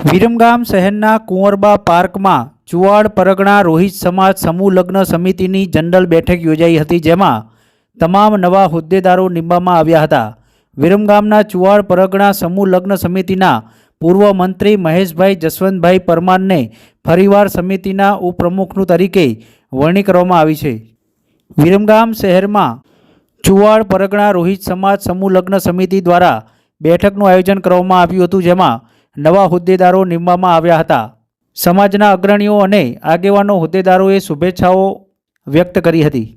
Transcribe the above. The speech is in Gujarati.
વિરમગામ શહેરના કુંવરબા પાર્કમાં ચુવાડ પરગણા રોહિત સમાજ સમૂહ લગ્ન સમિતિની જનરલ બેઠક યોજાઈ હતી, જેમાં તમામ નવા હોદ્દેદારો નીમવામાં આવ્યા હતા. વિરમગામના ચુવાડ પરગણા સમૂહ લગ્ન સમિતિના પૂર્વ મંત્રી મહેશભાઈ જસવંતભાઈ પરમારને ફરીવાર સમિતિના ઉપપ્રમુખનું તરીકે વરણી કરવામાં આવી છે. વિરમગામ શહેરમાં ચુવાડ પરગણા રોહિત સમાજ સમૂહ લગ્ન સમિતિ દ્વારા બેઠકનું આયોજન કરવામાં આવ્યું હતું, જેમાં નવા હોદ્દેદારો નીમવામાં આવ્યા હતા. સમાજના અગ્રણીઓ અને આગેવાનો હોદ્દેદારોએ શુભેચ્છાઓ વ્યક્ત કરી હતી.